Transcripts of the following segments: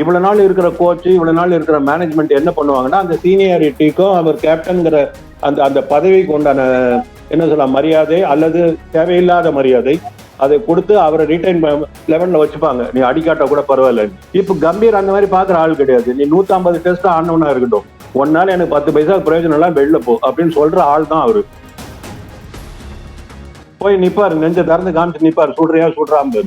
இவ்வளவு நாள் இருக்கிற கோச் இவ்வளவு நாள் இருக்கிற மேனேஜ்மெண்ட் என்ன பண்ணுவாங்கன்னா அந்த சீனியாரிட்டிக்கும் அவர் கேப்டன்கிற அந்த அந்த பதவிக்கு உண்டான என்ன சொல்ல மரியாதை அல்லது தேவையில்லாத மரியாதை அதை கொடுத்து அவரை ரிட்டைன் லெவனில் வச்சுப்பாங்க. நீ அடிக்காட்ட கூட பரவாயில்ல. இப்போ கம்பீர் அந்த மாதிரி பார்க்குற ஆள் கிடையாது. நீ நூற்றம்பது டெஸ்ட் ஆனவனா இருக்கட்டும். ஒன் நாள் எனக்கு பத்து பைசா பிரயோஜனம் எல்லாம் வெளில போ அப்படின்னு சொல்ற ஆள் தான் அவரு. போய் நிப்பாரு நெஞ்ச திறந்து காமிச்சு நிப்பாரு. சுடுறியா சுடுறாம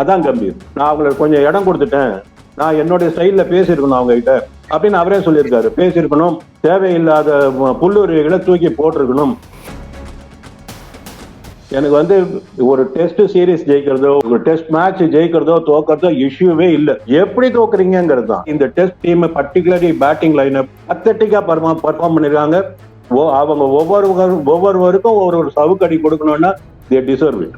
அதான் கம்பீர். நான் அவங்களுக்கு கொஞ்சம் இடம் கொடுத்துட்டேன். நான் என்னுடைய ஸ்டைல்ல பேசியிருக்கணும் அவங்க கிட்ட. அப்படின்னு அவரே சொல்லியிருக்காரு. பேசியிருக்கணும். தேவையில்லாத புல்லுரிகளை தூக்கி போட்டிருக்கணும். எனக்கு வந்து ஒரு டெஸ்ட் சீரிஸ் ஜெயிக்கிறதோ ஒரு டெஸ்ட் மேட்ச் ஜெயிக்கிறதோ தோக்கிறதோ இஷ்யூவே இல்லை. எப்படி தோக்குறீங்கிறது தான். இந்த test team particularly batting lineup அத்தட்டிக்கா perform பண்ணிருக்காங்க. ஓ அவங்க ஒவ்வொரு ஒவ்வொருவருக்கும் ஒரு ஒரு சவுக்கடி கொடுக்கணும்னா தே டிசர்வ் இட்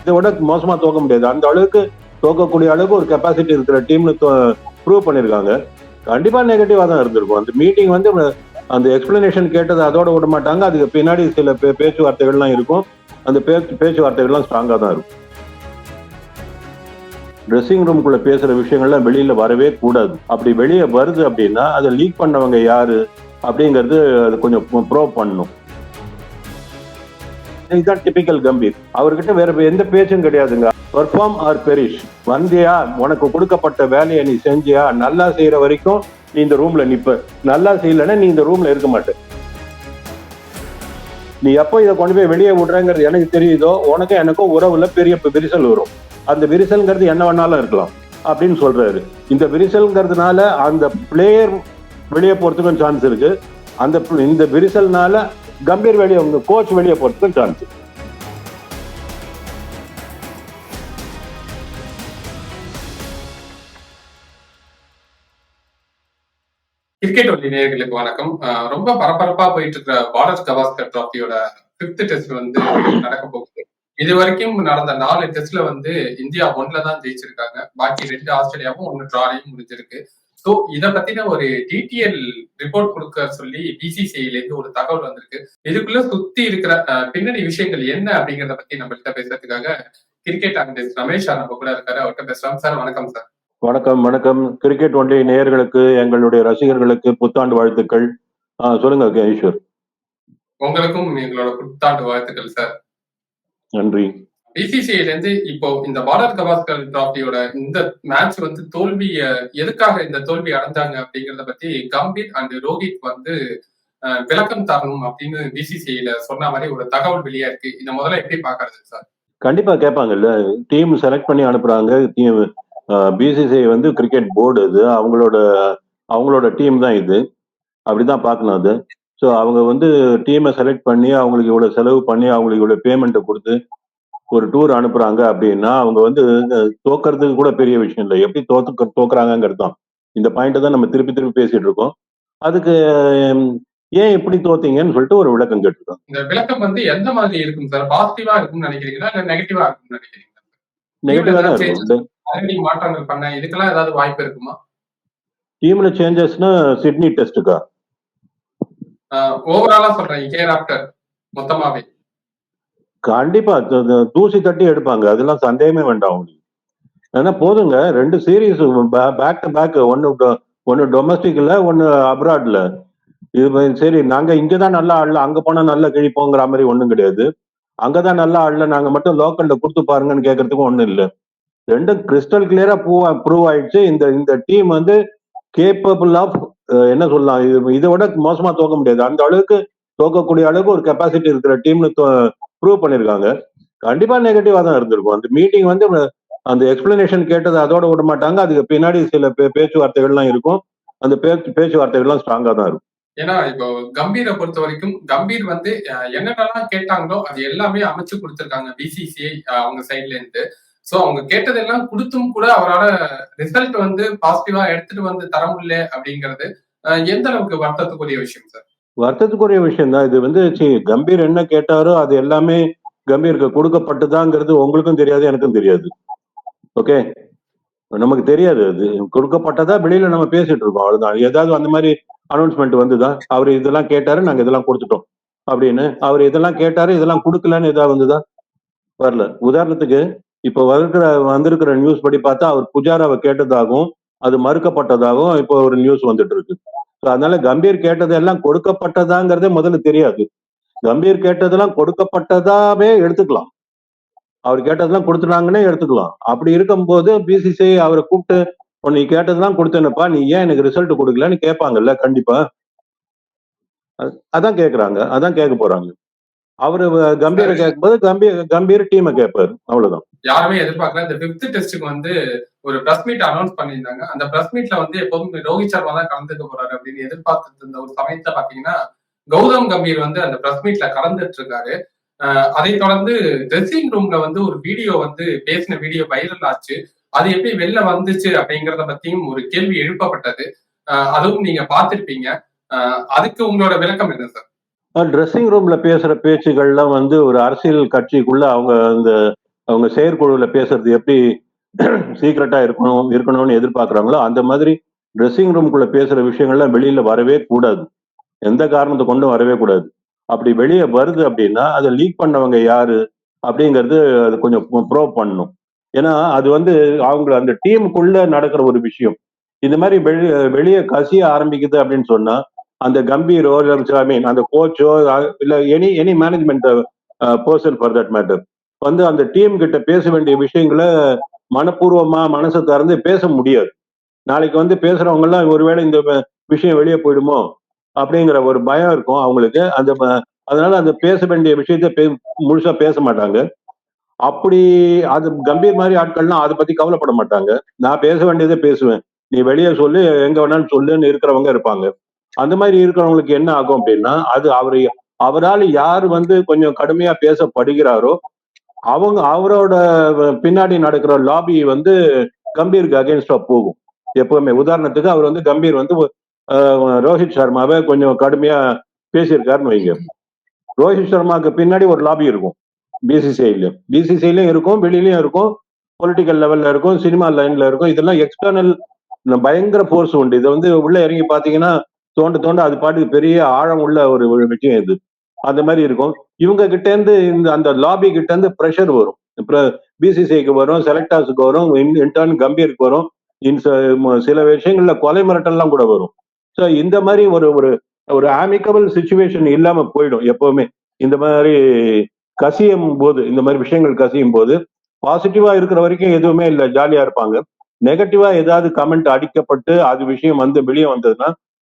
இதை விட மோசமா தோக்க முடியாது. அந்த அளவுக்கு தோக்கக்கூடிய அளவுக்கு ஒரு கெப்பாசிட்டி இருக்கிற டீம்னு ப்ரூவ் பண்ணியிருக்காங்க கண்டிப்பா நெகட்டிவா தான் இருந்திருக்கும். அந்த மீட்டிங் வந்து அந்த எக்ஸ்பிளனேஷன் கேட்டது அதோட விட மாட்டாங்க. அதுக்கு பின்னாடி சில பே பேச்சுவார்த்தைகள்லாம் இருக்கும். அந்த பேச்சு பேச்சுவார்த்தைகள்லாம் ஸ்ட்ராங்காக தான் இருக்கும். ட்ரெஸ்ஸிங் ரூம்குள்ள பேசுற விஷயங்கள்லாம் வெளியில வரவே கூடாது. அப்படி வெளியே வருது அப்படின்னா அதை லீக் பண்ணவங்க யாரு அப்படிங்கிறது அது கொஞ்சம் ப்ரோ பண்ணணும். இதுதான் டிபிக்கல் கம்பீர் அவர்கிட்ட வேற எந்த பேச்சும் கிடையாதுங்க. பெர்ஃபார்ம் ஆர் பெரிஷ் வந்தியா உனக்கு கொடுக்கப்பட்ட வேலையை நீ செஞ்சியா? நல்லா செய்யற வரைக்கும் நீ இந்த ரூம்ல நிப்ப. நல்லா செய்யலன்னா நீ இந்த ரூம்ல இருக்க மாட்ட. நீ எப்போ இதை கொண்டு போய் வெளியே விடுறேங்கிறது எனக்கு தெரியுதோ உனக்கும் எனக்கும் உறவுல பெரிய விரிசல் வரும். அந்த விரிசல்ங்கிறது என்ன வேணாலும் இருக்கலாம் அப்படின்னு சொல்றாரு. இந்த விரிசல்ங்கிறதுனால அந்த பிளேயர் வெளியே போறதுக்கும் சான்ஸ் இருக்கு. அந்த இந்த விரிசல்னால கம்பீர் வெளியே உங்க கோச் வெளியே போறதுக்கும் சான்ஸ் கிரிக்கெட் ஒலி நேர்களுக்கு வணக்கம். ரொம்ப பரபரப்பா போயிட்டு இருக்கிற பாரத் கவாஸ்கர் டிராஃபியோட பிப்த் டெஸ்ட் வந்து நடக்க போகுது. இது வரைக்கும் நடந்த நாலு டெஸ்ட்ல வந்து இந்தியா ஒன்ல தான் ஜெயிச்சிருக்காங்க. பாக்கி ரெண்டு ஆஸ்திரேலியாவும் ஒன்னு டிராலையும் முடிஞ்சிருக்கு. ஸோ இதை பத்தின ஒரு டிடிஎல் ரிப்போர்ட் கொடுக்க சொல்லி பிசிசிஐல இருந்து ஒரு தகவல் வந்திருக்கு. இதுக்குள்ள சுத்தி இருக்கிற பின்னணி விஷயங்கள் என்ன அப்படிங்கறத பத்தி நம்மள்கிட்ட பேசுறதுக்காக கிரிக்கெட் அனலிஸ்ட் ரமேஷ் நம்ம கூட இருக்காரு. அவர்கிட்ட பேசுறாங்க சார் வணக்கம் சார். வணக்கம் வணக்கம். கிரிக்கெட் ஒன்றிய நேயர்களுக்கு எங்களுடைய ரசிகர்களுக்கு புத்தாண்டு வாழ்த்துக்கள். சொல்லுங்க ஈஸ்வர். உங்களுக்கும் எங்களோட புத்தாண்டு வாழ்த்துக்கள் சார். நன்றி. பிசிசிஐல இருந்து இப்போ இந்த பாரத் கவாஸ்கர் டிராபியோட இந்த மேட்ச் வந்து தோல்வி எதுக்காக இந்த தோல்வி அடைஞ்சாங்க அப்படிங்கறத பத்தி கம்பீர் அண்ட் ரோஹித் வந்து விளக்கம் தரணும் அப்படின்னு பிசிசிஐல சொன்ன மாதிரி ஒரு தகவல் வெளியா இருக்கு இதை முதல்ல எப்படி பாக்குறது சார்? கண்டிப்பா கேட்பாங்கல்ல டீம் செலக்ட் பண்ணி அனுப்புறாங்க. டீம் பிசிசிஐ வந்து கிரிக்கெட் போர்டு இது. அவங்களோட அவங்களோட டீம் தான் இது. அப்படிதான் பார்க்கணும் அது. ஸோ அவங்க வந்து டீமை செலக்ட் பண்ணி அவங்களுக்கு இவ்வளோ செலவு பண்ணி அவங்களுக்கு இவ்வளோ பேமெண்ட்டை கொடுத்து ஒரு டூர் அனுப்புறாங்க அப்படின்னா அவங்க வந்து தோக்கிறதுக்கு கூட பெரிய விஷயம் இல்லை. எப்படி தோத்து தோக்குறாங்கிறது தான். இந்த பாயிண்ட்டை தான் நம்ம திருப்பி திருப்பி பேசிட்டு இருக்கோம். அதுக்கு ஏன் இப்படி தோத்தீங்கன்னு சொல்லிட்டு ஒரு விளக்கம் கேட்டுருக்கோம். இந்த விளக்கம் வந்து எந்த மாதிரி இருக்கும் சார்? பாசிட்டிவா இருக்கும்னு நினைக்கிறீங்களா? இல்ல நெகட்டிவா இருக்கும்னு நினைக்கிறீங்களா? நெகட்டிவா தான் இருக்கும். மாற்றங்கள் பண்ண இதுக்கெல்லாம் ஏதாவது வாய்ப்பு இருக்குமா? டீம்ல சேஞ்சஸ்னா சிட்னி டெஸ்ட்டுக்கா ஓவராலா சொல்றேன் கேர் ஆஃப்டர் மொத்தமாவே. கண்டிப்பா தூசி தட்டி எடுப்பாங்க அதெல்லாம் சந்தேகமே வேண்டாம் அவங்களுக்கு. ஏன்னா போதுங்க ரெண்டு சீரீஸ் பேக் டு பேக் ஒன்னு ஒன்னு டொமஸ்டிக்ல ஒன்னு அப்ராட்ல இது சரி நாங்க இங்கதான் நல்லா ஆடல அங்க போனா நல்லா கிழிப்போங்கிற மாதிரி ஒண்ணும் கிடையாது. அங்கதான் நல்லா ஆடல நாங்க மட்டும் லோக்கல்ல கொடுத்து பாருங்கன்னு கேட்கறதுக்கும் ஒண்ணும் இல்லை. ரெண்டும் கிறிஸ்டல் கிளியரா ப்ரூவ் ப்ரூவ் ஆயிடுச்சு. இந்த இந்த டீம் வந்து கேப்பபிள் ஆஃப் என்ன சொல்லலாம் இது இதை விட மோசமா தோக்க முடியாது. அந்த அளவுக்கு தோக்கக்கூடிய அளவுக்கு ஒரு கெப்பாசிட்டி இருக்கிற டீம்னு ப்ரூவ் பண்ணிருக்காங்க. கண்டிப்பா நெகட்டிவா தான் இருந்திருக்கும். அந்த மீட்டிங் வந்து அந்த எக்ஸ்பிளனேஷன் கேட்டது அதோட விட மாட்டாங்க. அதுக்கு பின்னாடி சில பேச்சுவார்த்தைகள்லாம் இருக்கும். அந்த பேச்சு பேச்சுவார்த்தைகள்லாம் ஸ்ட்ராங்கா தான் இருக்கும். ஏன்னா இப்போ கம்பீரை பொறுத்த வரைக்கும் கம்பீர் வந்து என்னென்னலாம் கேட்டாங்களோ அது எல்லாமே அமைச்சு கொடுத்துருக்காங்க. பிசிசிஐ அவங்க சைட்ல இருந்து. சோ அவங்க கேட்டதெல்லாம் கொடுத்தும் கூட அவரால் ரிசல்ட் வந்து பாசிட்டிவா எடுத்துட்டு வந்து தர முடியல அப்படிங்கிறது எந்த அளவுக்கு வருத்தத்துக்குரிய விஷயம் சார் வருத்தத்துக்குரிய விஷயம் தான் இது வந்து கம்பீர் என்ன கேட்டாரோ அது எல்லாமே கம்பீருக்கு கொடுக்கப்பட்டதாங்கிறது உங்களுக்கும் தெரியாது எனக்கும் தெரியாது. ஓகே நமக்கு தெரியாது அது. கொடுக்கப்பட்டதா வெளியில நம்ம பேசிட்டு இருக்கோம் அவ்வளவுதான். ஏதாவது அந்த மாதிரி அனௌன்ஸ்மெண்ட் வந்துதான் அவர் இதெல்லாம் கேட்டாரு நாங்க இதெல்லாம் கொடுத்துட்டோம் அப்படின்னு. அவர் இதெல்லாம் கேட்டாரு இதெல்லாம் கொடுக்கலன்னு ஏதாவது வந்துதா? வரல. உதாரணத்துக்கு இப்போ இருக்கிற வந்திருக்கிற நியூஸ் படி பார்த்தா அவர் புஜாராவை கேட்டதாகவும் அது மறுக்கப்பட்டதாகவும் இப்போ ஒரு நியூஸ் வந்துட்டு இருக்கு ஸோ அதனால கம்பீர் கேட்டதெல்லாம் கொடுக்கப்பட்டதாங்கிறதே முதல்ல தெரியாது. கம்பீர் கேட்டதெல்லாம் கொடுக்கப்பட்டதாவே எடுத்துக்கலாம். அவர் கேட்டதெல்லாம் கொடுத்துட்டாங்கன்னே எடுத்துக்கலாம். அப்படி இருக்கும்போது பிசிசிஐ அவரை கூப்பிட்டு நீ கேட்டதெல்லாம் கொடுத்தேனப்பா நீ ஏன் எனக்கு ரிசல்ட் கொடுக்கலன்னு கேட்பாங்கல்ல கண்டிப்பா. அதான் கேக்குறாங்க அதான் கேட்க போறாங்க. அவரு கம்பீரை கேட்கும்போது கம்பீர் கம்பீர் டீமை கேட்பாரு. அவ்வளவுதான். யாருமே எதிர்பார்க்கல. இந்த பிப்த் டெஸ்ட்டுக்கு வந்து ஒரு பிரஸ் மீட் அனௌன்ஸ் பண்ணியிருந்தாங்க. அந்த பிரஸ் மீட்ல வந்து எப்போதும் ரோஹித் சர்மா தான் கலந்துக்க போறாரு அப்படின்னு எதிர்பார்த்துட்டு இருந்த ஒரு சமயத்துல பாத்தீங்கன்னா கௌதம் கம்பீர் வந்து அந்த பிரஸ் மீட்ல கலந்துட்டு இருக்காரு அதை தொடர்ந்து ட்ரெஸ்ஸிங் ரூம்ல வந்து ஒரு வீடியோ வந்து பேசின வீடியோ வைரல் ஆச்சு. அது எப்படி வெளில வந்துச்சு அப்படிங்கறத பத்தியும் ஒரு கேள்வி எழுப்பப்பட்டது. அதுவும் நீங்க பார்த்திருப்பீங்க. அதுக்கு உங்களோட விளக்கம் என்ன சார் ட்ரெஸ்ஸிங் ரூம்ல பேசுற பேச்சுகள்லாம் வந்து ஒரு அரசியல் கட்சிக்குள்ள அவங்க அந்த அவங்க செயற்குழுல பேசுறது எப்படி சீக்கிரட்டா இருக்கணும் இருக்கணும்னு எதிர்பார்க்குறாங்களோ அந்த மாதிரி ட்ரெஸ்ஸிங் ரூம்குள்ள பேசுற விஷயங்கள்லாம் வெளியில வரவே கூடாது. எந்த காரணத்தை கொண்டும் வரவே கூடாது. அப்படி வெளியே வருது அப்படின்னா அதை லீக் பண்ணவங்க யாரு அப்படிங்கிறது அது கொஞ்சம் ப்ரோவ் பண்ணணும் ஏன்னா அது வந்து அவங்க அந்த டீமுக்குள்ள நடக்கிற ஒரு விஷயம். இந்த மாதிரி வெளியே வெளியே கசிய ஆரம்பிக்குது அப்படின்னு சொன்னா அந்த கம்பீரோ ஐ மீன் அந்த கோச்சோ இல்ல any any management person for that matter வந்து அந்த டீம் கிட்ட பேச வேண்டிய விஷயங்களை மனப்பூர்வமா மனசை திறந்து பேச முடியாது. நாளைக்கு வந்து பேசுறவங்க எல்லாம் ஒருவேளை இந்த விஷயம் வெளியே போயிடுமோ? அப்படிங்கிற ஒரு பயம் இருக்கும் அவங்களுக்கு. அந்த அதனால அந்த பேச வேண்டிய விஷயத்த பே- முழுசா பேச மாட்டாங்க. அப்படி அது கம்பீர் மாதிரி ஆட்கள்லாம் அதை பத்தி கவலைப்பட மாட்டாங்க. நான் பேச வேண்டியதை பேசுவேன். நீ வெளியே சொல்லு எங்க வேணாலும் சொல்லுன்னு இருக்கிறவங்க இருப்பாங்க. அந்த மாதிரி இருக்கிறவங்களுக்கு என்ன ஆகும் அப்படின்னா அது அவர் அவரால் யார் வந்து கொஞ்சம் கடுமையா பேசப்படுகிறாரோ அவங்க அவரோட பின்னாடி நடக்கிற லாபி வந்து கம்பீருக்கு அகேன்ஸ்டா போகும். எப்பவுமே. உதாரணத்துக்கு அவர் வந்து கம்பீர் வந்து ரோஹித் சர்மாவை கொஞ்சம் கடுமையா பேசியிருக்காருன்னு வைங்க. ரோஹித் சர்மாவுக்கு பின்னாடி ஒரு லாபி இருக்கும். பிசிசிஐலயும் பிசிசிஐலயும் இருக்கும் வெளியிலயும் இருக்கும் பொலிட்டிக்கல் லெவல்ல இருக்கும் சினிமா லைன்ல இருக்கும். இதெல்லாம் எக்ஸ்டர்னல் பயங்கர ஃபோர்ஸ் உண்டு. இதை வந்து உள்ள இறங்கி பாத்தீங்கன்னா தோண்ட தோண்ட அது பாட்டுக்கு பெரிய ஆழம் உள்ள ஒரு விஷயம் இது. அந்த மாதிரி இருக்கும். இவங்க கிட்ட இருந்து இந்த அந்த லாபி கிட்ட இருந்து ப்ரெஷர் வரும் பிசிசிஐக்கு வரும் செலக்டர்ஸுக்கு வரும் இன்டர்ன் கம்பீருக்கு வரும். இன் சில விஷயங்கள்ல கொலை மிரட்டல்லாம் கூட வரும். ஸோ இந்த மாதிரி ஒரு ஒரு ஒரு ஆமிக்கபிள் சுச்சுவேஷன் இல்லாம போயிடும் எப்பவுமே. இந்த மாதிரி கசியும் போது இந்த மாதிரி விஷயங்கள் கசியும் போது பாசிட்டிவா இருக்கிற வரைக்கும் எதுவுமே இல்லை ஜாலியா இருப்பாங்க. நெகட்டிவா ஏதாவது கமெண்ட் அடிக்கப்பட்டு அது விஷயம் வந்து வெளியே வந்ததுன்னா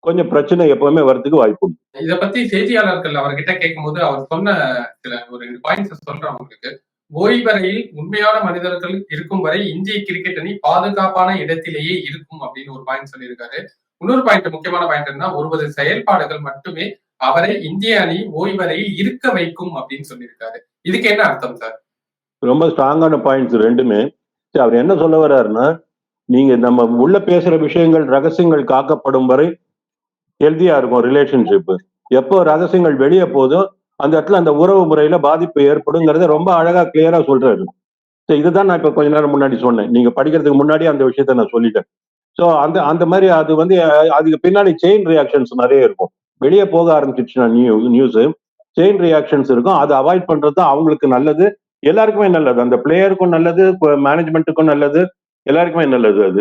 கொஞ்சம் பிரச்சனை எப்பவுமே வரதுக்கு வாய்ப்பு உண்டு. இத பத்தி செய்தியாளர்கள் அவர்கிட்ட கேட்கும்போது அவர் சொன்ன சில ஒரு ரெண்டு பாயிண்ட்ஸ் சொல்றேன் உங்களுக்கு. ஓய்வறையில் உண்மையான மனிதர்கள் இருக்கும் வரை இந்திய கிரிக்கெட் அணி பாதுகாப்பான இடத்திலேயே இருக்கும் அப்படின்னு ஒரு பாயிண்ட் சொல்லியிருக்காரு. இன்னொரு பாயிண்ட் முக்கியமான பாயிண்ட் என்ன ஒருவது செயல்பாடுகள் மட்டுமே அவரை இந்திய அணி ஓய்வறையில் இருக்க வைக்கும் அப்படின்னு சொல்லியிருக்காரு. இதுக்கு என்ன அர்த்தம் சார்? ரொம்ப ஸ்ட்ராங்கான பாயிண்ட்ஸ் ரெண்டுமே. அவர் என்ன சொல்ல வர்றாருன்னா நீங்க நம்ம உள்ள பேசுற விஷயங்கள் ரகசியங்கள் காக்கப்படும் வரை ஹெல்த்தியா இருக்கும் ரிலேஷன்ஷிப் எப்போ ரகசியங்கள் வெளியே போதும் அந்த இடத்துல அந்த உறவு முறையில பாதிப்பு ஏற்படுங்கிறத ரொம்ப அழகா கிளியரா சொல்றாரு. ஸோ இதுதான் நான் இப்ப கொஞ்ச நேரம் முன்னாடி சொன்னேன். நீங்க படிக்கிறதுக்கு முன்னாடி அந்த விஷயத்த நான் சொல்லிட்டேன். ஸோ அந்த அந்த மாதிரி அது வந்து அதுக்கு பின்னாடி செயின் ரியாக்ஷன்ஸ் நிறைய இருக்கும். வெளியே போக ஆரம்பிச்சிச்சுன்னா நியூ நியூஸ் செயின் ரியாக்ஷன்ஸ் இருக்கும். அதை அவாய்ட் பண்றது தான் அவங்களுக்கு நல்லது. எல்லாருக்குமே நல்லது. அந்த பிளேயருக்கும் நல்லது மேனேஜ்மெண்ட்டுக்கும் நல்லது. எல்லாருக்குமே நல்லது அது.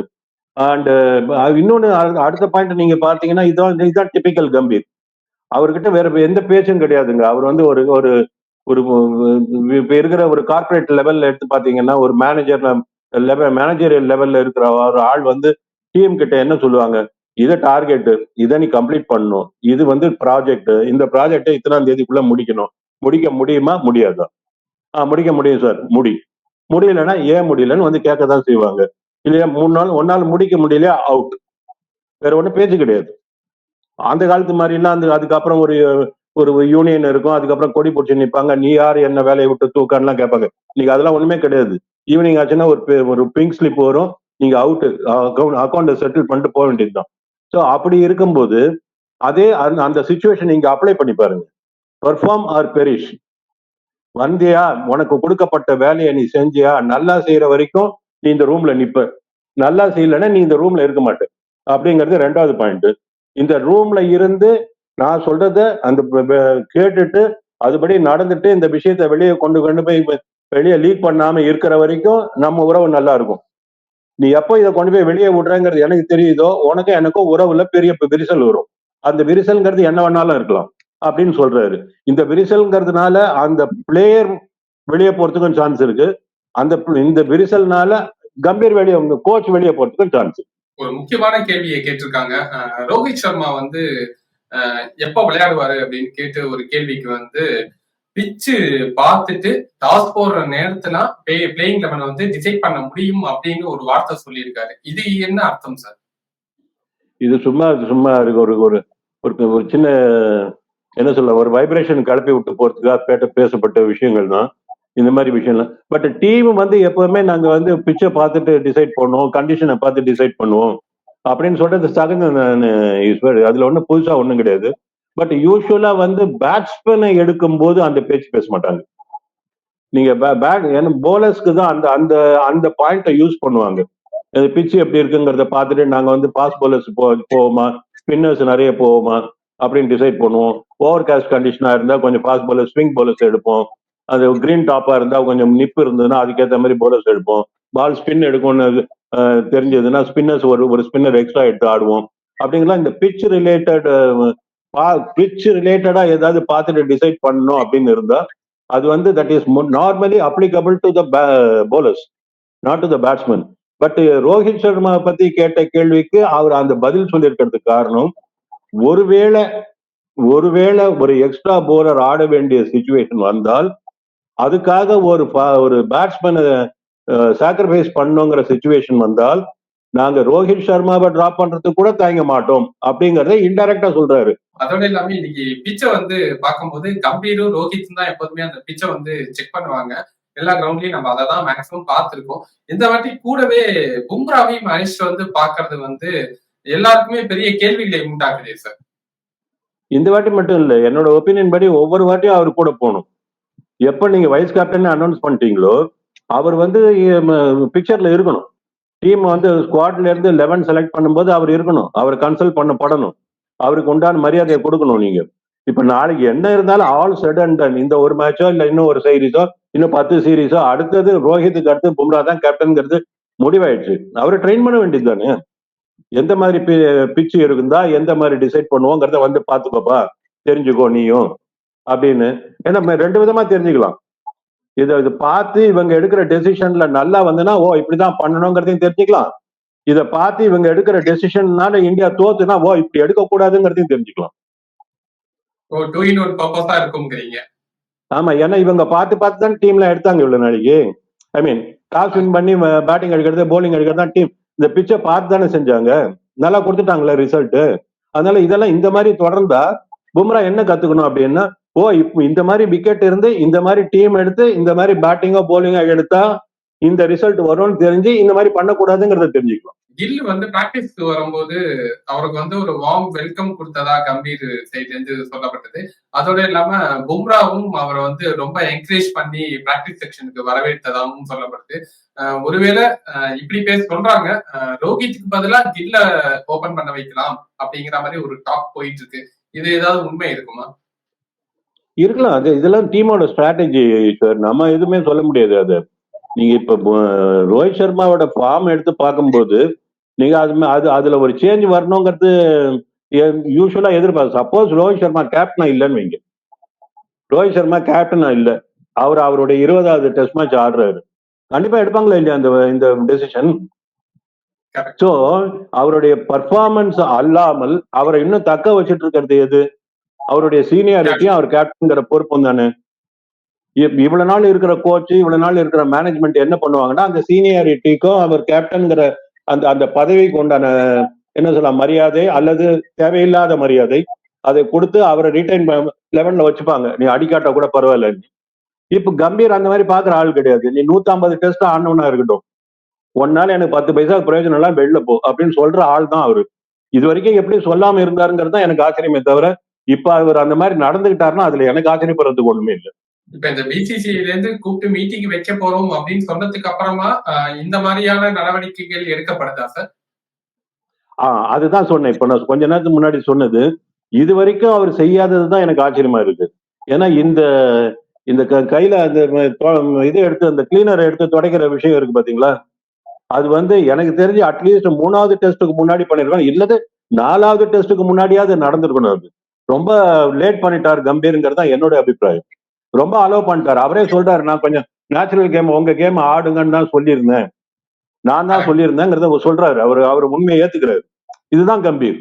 அண்டு uh, இன்னொன்னு அடுத்த பாயிண்ட் நீங்க பார்த்தீங்கன்னா இதுதான் இதுதான் டிபிக்கல் கம்பீர் அவர்கிட்ட வேற எந்த பேச்சும் கிடையாதுங்க. அவர் வந்து ஒரு ஒரு ஒரு இப்போ இருக்கிற ஒரு கார்ப்பரேட் லெவல்ல எடுத்து பார்த்தீங்கன்னா ஒரு மேனேஜர் லெவல் மேனேஜரியல் லெவல்ல இருக்கிற ஒரு ஆள் வந்து டீம் கிட்ட என்ன சொல்லுவாங்க? இதை டார்கெட்டு இதை நீ கம்ப்ளீட் பண்ணணும். இது வந்து ப்ராஜெக்ட் இந்த ப்ராஜெக்டை இத்தனாம் தேதிக்குள்ள முடிக்கணும். முடிக்க முடியுமா? முடியாதா? ஆ முடிக்க முடியும் சார் முடி. முடியலன்னா ஏன் முடியலன்னு வந்து கேட்க தான் செய்வாங்க. இல்லையா? மூணு நாள் ஒன்னால் நாள் முடிக்க முடியலையா? அவுட் வேற ஒன்றும் பேச்சு கிடையாது. அந்த காலத்து மாதிரின்னா அந்த அதுக்கப்புறம் ஒரு ஒரு யூனியன் இருக்கும். அதுக்கப்புறம் கொடி பிடிச்சி நிற்பாங்க நீ யார்? என்ன வேலையை விட்டு தூக்கான்லாம் கேட்பாங்க. இன்னைக்கு அதெல்லாம் ஒண்ணுமே கிடையாது. ஈவினிங் ஆச்சுன்னா ஒரு ஒரு பிங்க் ஸ்லிப் வரும். நீங்க அவுட்டு அக்கௌண்ட் அக்கௌண்ட்டை செட்டில் பண்ணிட்டு போக வேண்டியதுதான். ஸோ அப்படி இருக்கும்போது அதே அந்த- அந்த சுச்சுவேஷன் நீங்க அப்ளை பண்ணி பாருங்க. பெர்ஃபார்ம் ஆர் பெரிஷ் வந்தியா உனக்கு கொடுக்கப்பட்ட வேலையை நீ செஞ்சியா? நல்லா செய்யற வரைக்கும் நீ இந்த ரூம்ல நிப்ப. நல்லா செய்யலைன்னா நீ இந்த ரூம்ல இருக்க மாட்டேன். அப்படிங்கிறது ரெண்டாவது பாயிண்ட் இந்த ரூம்ல இருந்து நான் சொல்றத அந்த கேட்டுட்டு அதுபடி நடந்துட்டு இந்த விஷயத்தை வெளியே கொண்டு கொண்டு போய் வெளியே லீக் பண்ணாம இருக்கிற வரைக்கும் நம்ம உறவு நல்லா இருக்கும். நீ எப்போ இதை கொண்டு போய் வெளியே விடுறேங்கிறது எனக்கு தெரியுதோ உனக்கும் எனக்கும் உறவுல பெரிய விரிசல் வரும். அந்த விரிசல்ங்கிறது என்ன வேணாலும் இருக்கலாம் அப்படின்னு சொல்றாரு. இந்த விரிசல்ங்கிறதுனால அந்த பிளேயர் வெளியே போறதுக்கும் சான்ஸ் இருக்கு. அந்த இந்த விரிசல்னால கம்பீர் வெளியே கோச் வெளியே போறதுக்கும் சான்ஸ் ஒரு முக்கியமான கேள்வியை கேட்டிருக்காங்க. ரோஹித் சர்மா வந்து எப்ப விளையாடுவாரு அப்படின்னு கேட்டு ஒரு கேள்விக்கு வந்து பிச்சு பார்த்துட்டு டாஸ் போடுற நேரத்துல பிளேயிங் லெவன் வந்து டிசைட் பண்ண முடியும் அப்படின்னு ஒரு வார்த்தை சொல்லியிருக்காரு. இது என்ன அர்த்தம் சார் இது சும்மா சும்மா இருக்கு. ஒரு ஒரு ஒரு ஒரு சின்ன என்ன சொல்ல ஒரு வைப்ரேஷன் கிளப்பி விட்டு போறதுக்காக பேட்ட பேசப்பட்ட விஷயங்கள் தான் இந்த மாதிரி விஷயம்லாம் பட் டீம் வந்து எப்பவுமே நாங்க வந்து பிச்சை பார்த்துட்டு டிசைட் பண்ணுவோம். கண்டிஷனை பார்த்து டிசைட் பண்ணுவோம். அப்படின்னு சொல்றது சகஜம் நான் அதுல ஒன்றும் புதுசா ஒன்றும் கிடையாது. பட் யூஸ்வலா வந்து பேட்ஸ்மேனை எடுக்கும் போது அந்த பேச்சு பேச மாட்டாங்க. நீங்க பேட் ஏன்னா போலர்ஸ்க்கு தான் அந்த அந்த அந்த பாயிண்ட்டை யூஸ் பண்ணுவாங்க. பிச்சு எப்படி இருக்குங்கிறத பார்த்துட்டு நாங்க வந்து பாஸ் போலர்ஸ் போ போவோமா? ஸ்பின்னர்ஸ் நிறைய போவோமா? அப்படின்னு டிசைட் பண்ணுவோம். ஓவர் காஸ்ட் கண்டிஷனா இருந்தா கொஞ்சம் பாஸ் போலர் ஸ்விங் போலர்ஸ் எடுப்போம். அது கிரீன் டாப்பா இருந்தா கொஞ்சம் நிப்பு இருந்ததுன்னா அதுக்கேற்ற மாதிரி போலர்ஸ் எடுப்போம். பால் ஸ்பின் எடுக்கும்னு தெரிஞ்சதுன்னா ஸ்பின்னர்ஸ் ஒரு ஒரு ஸ்பின்னர் எக்ஸ்ட்ரா எடுத்து ஆடுவோம். அப்படிங்கலாம் இந்த பிச் ரிலேட்டட் பிச் ரிலேட்டடா ஏதாவது பார்த்துட்டு டிசைட் பண்ணணும் அப்படின்னு இருந்தா அது வந்து that is normally applicable to the bowlers not to the batsman but Rohit Sharma பத்தி கேட்ட கேள்விக்கு அவர் அந்த பதில் சொல்லியிருக்கிறதுக்கு காரணம் ஒருவேளை ஒருவேளை ஒரு எக்ஸ்ட்ரா போலர் ஆட வேண்டிய சுச்சுவேஷன் வந்தால் அதுக்காக ஒரு ஒரு பேட்ஸ்மேனை சாக்ரிஃபைஸ் பண்ணுங்கிற சுச்சுவேஷன் வந்தால் நாங்க ரோஹித் சர்மாவை டிராப் பண்றதுக்கு கூட தயங்க மாட்டோம் அப்படிங்கறத இன்டைரக்டா சொல்றாரு. அதோட இல்லாம இன்னைக்கு பிச்சை வந்து பார்க்கும்போது கம்பீரும் ரோஹித்தும் தான் எப்போதுமே அந்த பிச்சை வந்து செக் பண்ணுவாங்க. எல்லா கிரவுண்ட்லயும் நம்ம அதை தான் மேக்ஸிமம் பார்த்திருக்கோம். இந்த வாட்டி கூடவே பும்ராவையும் அனிஷ்ட் வந்து பாக்குறது வந்து எல்லாருக்குமே பெரிய கேள்விகளை உண்டாக்குதே சார் இந்த வாட்டி மட்டும் இல்ல என்னோட ஒப்பீனியன் படி ஒவ்வொரு வாட்டியும் அவர் கூட போகணும். எப்ப நீங்க வைஸ் கேப்டன் அனௌன்ஸ் பண்ணிட்டீங்களோ அவர் வந்து பிக்சர்ல இருக்கணும். டீம் வந்து ஸ்குவாட்ல இருந்து லெவன் செலக்ட் பண்ணும்போது அவர் இருக்கணும். அவர் கன்சல்ட் பண்ணப்படணும். அவருக்கு உண்டான மரியாதையை கொடுக்கணும் நீங்க. இப்ப நாளைக்கு என்ன இருந்தாலும் ஆல் செட் அண்ட் டன் இந்த ஒரு மேட்சோ இல்ல இன்னும் ஒரு சீரீஸோ இன்னும் பத்து சீரீஸோ அடுத்தது ரோஹித்துக்கு அடுத்து பும்ரா தான் கேப்டன்ங்கிறது முடிவாயிடுச்சு. அவரை ட்ரெயின் பண்ண வேண்டியது தானே? எந்த மாதிரி பிச்சு இருக்குதா எந்த மாதிரி டிசைட் பண்ணுவோங்கிறத வந்து பாத்துக்கோப்பா தெரிஞ்சுக்கோ நீயும். அப்படின்னு. ஏன்னா ரெண்டு விதமா தெரிஞ்சுக்கலாம். இதை இது பார்த்து இவங்க எடுக்கிற டெசிஷன்ல நல்லா வந்துன்னா ஓ இப்படிதான் பண்ணணுங்கிறதையும் தெரிஞ்சுக்கலாம். இதை பார்த்து இவங்க எடுக்கிற டெசிஷன்னால இந்தியா தோத்துனா ஓ இப்படி எடுக்க கூடாதுங்கிறதையும் தெரிஞ்சுக்கலாம் ஆமா ஏன்னா இவங்க பார்த்து பார்த்து தான் டீம்ல எடுத்தாங்க இவ்வளவு நாளைக்கு. ஐ மீன் டாஸ் வின் பண்ணி பேட்டிங் எடுக்கிறது bowling எடுக்கிறது தான் டீம் இந்த பிச்சை பார்த்து தானே செஞ்சாங்க. நல்லா கொடுத்துட்டாங்களே ரிசல்ட் அதனால இதெல்லாம் இந்த மாதிரி தொடர்ந்தா பும்ரா என்ன கத்துக்கணும் அப்படின்னா ஓ இப்போ இந்த மாதிரி விக்கெட் இருந்து இந்த மாதிரி டீம் எடுத்து இந்த மாதிரி பேட்டிங்கோ போலிங்கோ எடுத்தா இந்த ரிசல்ட் வரும்னு தெரிஞ்சு இந்த மாதிரி பண்ணக்கூடாதுங்கிறத தெரிஞ்சுக்கலாம். கில் வந்து பிராக்டிஸ் வரும்போது அவருக்கு வந்து ஒரு வார்ம் வெல்கம் கொடுத்ததா கம்பீர் சைட்ல சொல்லப்பட்டது. அதோட இல்லாம பும்ராவும் அவரை வந்து ரொம்ப என்கரேஜ் பண்ணி பிராக்டிஸ் செக்ஷனுக்கு வரவேற்றதாகவும் சொல்லப்படுது ஒருவேளை அஹ் இப்படி பேச சொல்றாங்க. ரோஹித்துக்கு பதிலா கில்ல ஓபன் பண்ண வைக்கலாம் அப்படிங்கிற மாதிரி ஒரு டாக் போயிட்டு இருக்கு. இது ஏதாவது உண்மை இருக்குமா? இருக்கலாம். அது இதெல்லாம் டீமோட ஸ்ட்ராட்டஜி சார் நம்ம எதுவுமே சொல்ல முடியாது அது. நீங்க இப்ப ரோஹித் சர்மாவோட ஃபார்ம் எடுத்து பார்க்கும்போது நீங்க அது அது அதுல ஒரு சேஞ்ச் வரணுங்கிறது யூஸ்வலா எதிர்பார்க்க சப்போஸ் ரோஹித் சர்மா கேப்டனா இல்லைன்னு வைங்க. ரோஹித் சர்மா கேப்டனா இல்ல. அவர் அவருடைய இருபதாவது டெஸ்ட் மேட்ச் ஆடுறாரு. கண்டிப்பா எடுப்பாங்களா இல்லையா அந்த இந்த டெசிஷன். சோ அவருடைய பர்ஃபார்மன்ஸ் அல்லாமல் அவரை இன்னும் தக்க வச்சிட்டு இருக்கிறது எது? அவருடைய சீனியாரிட்டியும் அவர் கேப்டன்ங்கிற பொறுப்பும் தானே? இவ்- இவ்வளவு நாள் இருக்கிற கோச் இவ்வளவு நாள் இருக்கிற மேனேஜ்மெண்ட் என்ன பண்ணுவாங்கன்னா அந்த சீனியாரிட்டிக்கும் அவர் கேப்டன்ங்கிற அந்த அந்த பதவிக்கு உண்டான என்ன சொல்லலாம் மரியாதை அல்லது தேவையில்லாத மரியாதை அதை கொடுத்து அவரை ரீடைன் லெவன்ல வச்சுப்பாங்க. நீ அடிக்காட்ட கூட பரவாயில்ல இப்ப கம்பீர் அந்த மாதிரி பாக்குற ஆள் கிடையாது. நீ 150 டெஸ்ட் ஆனவனா இருக்கட்டும். ஒன்னால எனக்கு பத்து பைசா பிரயோஜனம் எல்லாம் வெளில போ அப்படின்னு சொல்ற ஆள் தான் அவரு. இது வரைக்கும் எப்படி சொல்லாம இருந்தாருங்கிறது தான் எனக்கு ஆச்சரியமே தவிர இப்ப அவர் அந்த மாதிரி நடந்துகிட்டாருன்னா அதுல எனக்கு ஆச்சரியப்படுறதுக்கு ஒண்ணுமே இல்லை. இப்ப இந்த பிசிசிஐல இருந்து கூப்பிட்டு மீட்டிங் வைக்க போறோம் அப்படின்னு சொன்னதுக்கு அப்புறமா இந்த மாதிரியான நடவடிக்கைகள் எடுக்கப்படுதா சார் ஆஹ் அதுதான் சொன்னேன். இப்ப நான் கொஞ்ச நேரத்துக்கு முன்னாடி சொன்னது. இது வரைக்கும் அவர் செய்யாதது தான் எனக்கு ஆச்சரியமா இருக்கு. ஏன்னா இந்த இந்த கையில அந்த இதை எடுத்து அந்த கிளீனர் எடுத்து துடைக்கிற விஷயம் இருக்கு பாத்தீங்களா? அது வந்து எனக்கு தெரிஞ்சு அட்லீஸ்ட் மூணாவது டெஸ்ட்டுக்கு முன்னாடி பண்ணிருக்கோம் இல்லது நாலாவது டெஸ்ட்டுக்கு முன்னாடியாவது நடந்திருக்கணும் அது. ரொம்ப லேட் பண்ணிட்டார் கம்பீருங்கிறது தான் என்னோட அபிப்பிராயம். ரொம்ப அலோவ் பண்ணிட்டாரு. அவரே சொல்றாரு நான் கொஞ்சம் நேச்சுரல் கேம் உங்க கேம் ஆடுங்கன்னு தான் சொல்லியிருந்தேன். நான் தான் சொல்லியிருந்தேங்கிறத அவர் சொல்றாரு. அவர் அவர் உண்மையை ஏத்துக்கிறாரு. இதுதான் கம்பீர்.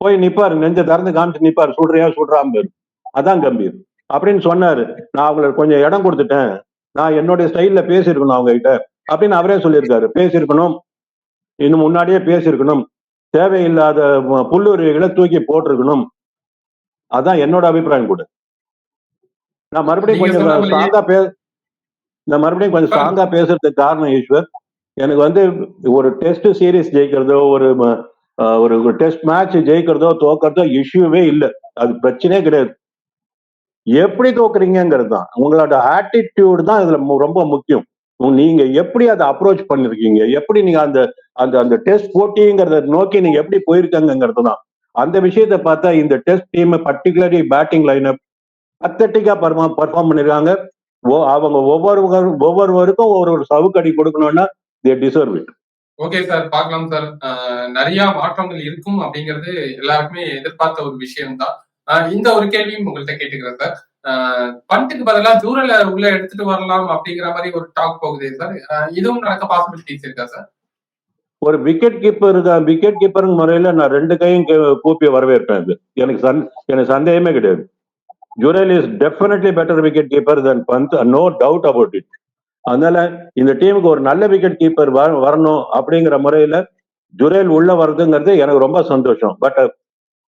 போய் நிப்பாரு நெஞ்ச திறந்து காமிச்சு நிப்பாரு. சுடுறியா சுடுறாம அதான் கம்பீர். அப்படின்னு சொன்னாரு. நான் அவங்களுக்கு கொஞ்சம் இடம் கொடுத்துட்டேன். நான் என்னுடைய ஸ்டைல்ல பேசியிருக்கணும் அவங்க கிட்ட அப்படின்னு அவரே சொல்லியிருக்காரு. பேசியிருக்கணும். இன்னும் முன்னாடியே பேசியிருக்கணும். தேவையில்லாத புல்லுரிகளை தூக்கி போட்டிருக்கணும். அதான் என்னோட அபிப்பிராயம் கூட. நான் மறுபடியும் கொஞ்சம் ஸ்ட்ராங்கா பே நான் மறுபடியும் கொஞ்சம் ஸ்ட்ராங்கா பேசுறதுக்கு காரணம் ஈஸ்வர். எனக்கு வந்து ஒரு டெஸ்ட் சீரிஸ் ஜெயிக்கிறதோ ஒரு ஒரு டெஸ்ட் மேட்ச் ஜெயிக்கிறதோ தோக்கிறதோ இஷ்யூவே இல்லை. அது பிரச்சனையே கிடையாது. எப்படி தோக்குறீங்கிறது தான். உங்களோட ஆட்டிடியூட் தான் இதுல ரொம்ப முக்கியம். நீங்க எப்படி அதை அப்ரோச் பண்ணிருக்கீங்க? எப்படி நீங்க அந்த அந்த அந்த டெஸ்ட் போட்டிங்கிறத நோக்கி நீங்க எப்படி போயிருக்கங்கிறது தான் அந்த விஷயத்தை பார்த்தா இந்த test team particularly batting lineup அத்தட்டிக்கா perform பண்ணிருக்காங்க. ஓ- அவங்க ஒவ்வொரு ஒவ்வொருவருக்கும் ஒரு ஒரு சவுக்கடி கொடுக்கணும்னா they deserve it okay sir பார்க்கலாம் சார் நிறைய மாற்றங்கள் இருக்கும் அப்படிங்கிறது எல்லாருக்குமே எதிர்பார்த்த ஒரு விஷயம் தான் இந்த ஒரு கேள்வியும் உங்கள்கிட்ட கேட்டுக்கிறேன் சார் பண்ட்டுக்கு பதிலாக ஜூரல உள்ள எடுத்துட்டு வரலாம் அப்படிங்கிற மாதிரி ஒரு டாக் போகுது சார் இதுவும் நடக்க பாசிபிலிட்டிஸ் இருக்கா சார் ஒரு விக்கெட் கீப்பர் விக்கெட் கீப்பர் முறையில நான் ரெண்டு கையும் கூப்பி வரவேற்பேன் அது. எனக்கு சந் எனக்கு சந்தேகமே கிடையாது. Jurel is definitely better wicket keeper than Pant no doubt about it அதனால இந்த டீமுக்கு ஒரு நல்ல விக்கெட் கீப்பர் வரணும் அப்படிங்கிற முறையில ஜுரேல் உள்ள வருதுங்கிறது எனக்கு ரொம்ப சந்தோஷம். பட்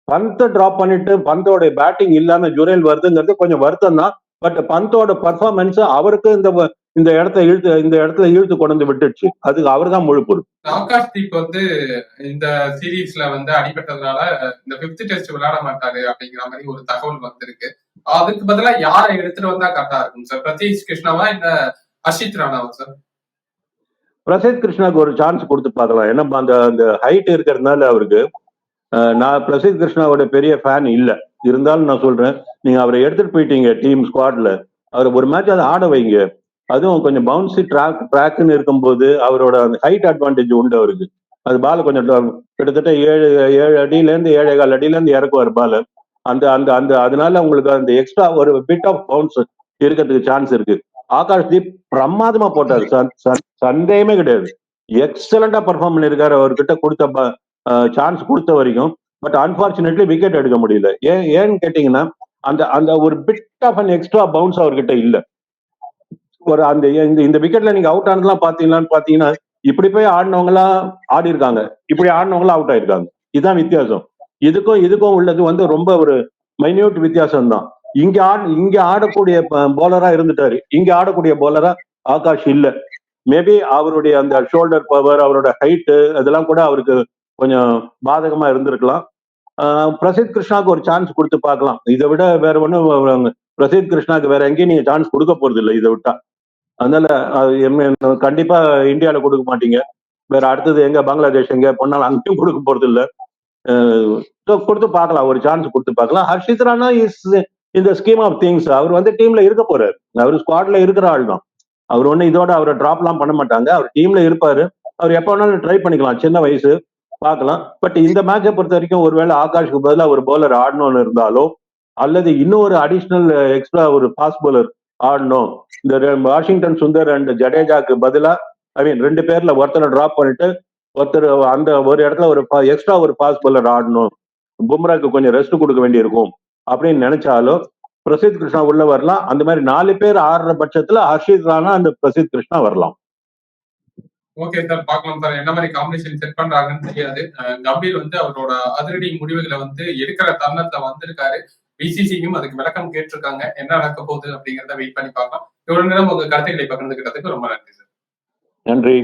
பந்தை டிராப் பண்ணிட்டு பந்தோட பேட்டிங் இல்லாம ஜுரேல் வருதுங்கிறது கொஞ்சம் வருத்தம் தான் பட் பந்தோட பர்ஃபார்மன்ஸ் அவருக்கு இந்த இந்த இடத்த இழுத்து இந்த இடத்துல இழுத்து கொண்டு வந்து விட்டுடுச்சு. அதுக்கு அவர் தான் முழு பொறுப்பு. ஆகாஷ் தீப் வந்து இந்த சீரீஸ்ல வந்து அடிபட்டதுனால இந்த பிப்த் டெஸ்ட் விளையாட மாட்டாரு அப்படிங்கிற மாதிரி ஒரு தகவல் வந்திருக்கு. அதுக்கு பதிலா யாரை எடுத்துட்டு வந்தா கரெக்டா இருக்கும் சார் பிரதீஷ் கிருஷ்ணாவா இல்ல அஷித் ராணாவா சார் பிரசித் கிருஷ்ணாக்கு ஒரு சான்ஸ் கொடுத்து பார்க்கலாம். ஏன்னா அந்த அந்த ஹைட் இருக்கிறதுனால அவருக்கு நான் பிரசித் கிருஷ்ணாவோட பெரிய ஃபேன் இல்ல. இருந்தாலும் நான் சொல்றேன் நீங்க அவரை எடுத்துட்டு போயிட்டீங்க டீம் ஸ்குவாட்ல அவர் ஒரு மேட்ச் அதை ஆட வைங்க. அதுவும் கொஞ்சம் பவுன்சி ட்ராக் ட்ராக்னு இருக்கும்போது அவரோட அந்த ஹைட் அட்வான்டேஜ் உண்டு அவருக்கு. அது பால் கொஞ்சம் கிட்டத்தட்ட ஏழு ஏழு அடியிலேருந்து ஏழே கால் அடியிலேருந்து இறக்குவார் பால் அந்த அந்த அந்த அதனால உங்களுக்கு அந்த எக்ஸ்ட்ரா ஒரு பிட் ஆஃப் பவுன்ஸ் இருக்கிறதுக்கு சான்ஸ் இருக்கு. ஆகாஷ் தீப் பிரமாதமா போட்டார். சந்- சந்தேகமே கிடையாது. எக்ஸலண்டா பர்ஃபார்ம் பண்ணியிருக்காரு அவர்கிட்ட கொடுத்த சான்ஸ் கொடுத்த வரைக்கும். பட் அன்பார்ச்சுனேட்லி விக்கெட் எடுக்க முடியல. ஏன் ஏன்னு கேட்டீங்கன்னா அந்த அந்த ஒரு bit of an extra bounce அவர்கிட்ட இல்லை. ஒரு அந்த இந்த இந்த விக்கெட்ல நீங்க அவுட் ஆனதுலாம் பாத்தீங்களான்னு பாத்தீங்கன்னா இப்படி போய் ஆடினவங்க ஆடி இருக்காங்க. இப்படி ஆடினவங்க அவுட் ஆயிருக்காங்க. இதுதான் வித்தியாசம். இதுக்கும் இதுக்கும் உள்ளது வந்து ரொம்ப ஒரு மைன்யூட் வித்தியாசம் தான் இங்க ஆட் இங்க ஆடக்கூடிய போலரா இருந்துட்டாரு. இங்க ஆடக்கூடிய போலரா ஆகாஷ் இல்ல. மேபி அவருடைய அந்த ஷோல்டர் பவர் அவரோட ஹைட்டு அதெல்லாம் கூட அவருக்கு கொஞ்சம் பாதகமா இருந்திருக்கலாம். ஆஹ் பிரசித் கிருஷ்ணாக்கு ஒரு சான்ஸ் கொடுத்து பார்க்கலாம். இதை விட வேற ஒன்றும் பிரசித் கிருஷ்ணாக்கு வேற எங்கேயும் நீங்க சான்ஸ் கொடுக்க போறது இல்லை இதை விட்டா அதனால அது கண்டிப்பா இந்தியால கொடுக்க மாட்டீங்க. வேற அடுத்தது எங்க பங்களாதேஷ் எங்க பொண்ணாலும் அங்கேயும் கொடுக்க போறது இல்ல கொடுத்து பார்க்கலாம் ஒரு சான்ஸ் கொடுத்து பார்க்கலாம். ஹர்ஷித் ராணா இஸ் இந்த ஸ்கீம் ஆஃப் திங்ஸ் அவர் வந்து டீம்ல இருக்க போறாரு. அவர் ஸ்குவாட்ல இருக்கிற ஆள் தான். அவர் ஒண்ணு இதோட அவரை டிராப்லாம் பண்ண மாட்டாங்க. அவர் டீம்ல இருப்பாரு. அவர் எப்ப வேணாலும் ட்ரை பண்ணிக்கலாம். சின்ன வயசு பார்க்கலாம். பட் இந்த மேட்சை பொறுத்த வரைக்கும் ஒருவேளை ஆகாஷ்க்கு பதிலாக ஒரு பவுலர் ஆடணும்னு இருந்தாலோ அல்லது இன்னும் ஒரு அடிஷ்னல் எக்ஸ்ட்ரா ஒரு ஃபாஸ்ட் பவுலர் ஆடணும். இந்த வாஷிங்டன் சுந்தர் அண்ட் ஜடேஜாக்கு பதிலா ஐ மீன் ரெண்டு பேர்ல ஒருத்தரை டிராப் பண்ணிட்டு ஒருத்தர் அந்த ஒரு இடத்துல ஒரு எக்ஸ்ட்ரா ஒரு பாஸ் பவுலர் ஆடணும். பும்ராக்கு கொஞ்சம் ரெஸ்ட் கொடுக்க வேண்டியிருக்கும். அப்படின்னு நினைச்சாலும் பிரசித் கிருஷ்ணா உள்ள வரலாம். அந்த மாதிரி நாலு பேர் ஆடுற பட்சத்துல ஹர்ஷித் ராணா அந்த பிரசித் கிருஷ்ணா வரலாம். ஓகே சார் பார்க்கலாம் சார் என்ன மாதிரி காம்பினேஷன் செட் பண்றாங்கன்னு தெரியாது. கம்பீர் வந்து அவரோட அதிரடி முடிவுகளை வந்து எடுக்கிற தருணத்துல வந்திருக்காரு. பிசிசியும் அதுக்கு விளக்கம் கேட்டிருக்காங்க. என்ன நடக்க போகுது அப்படிங்கறத வெயிட் பண்ணி பார்க்கலாம். இவ்வளவு நேரம் உங்க கருத்துக்களை பகிர்ந்துகிட்டதுக்கு ரொம்ப நன்றி சார் நன்றி.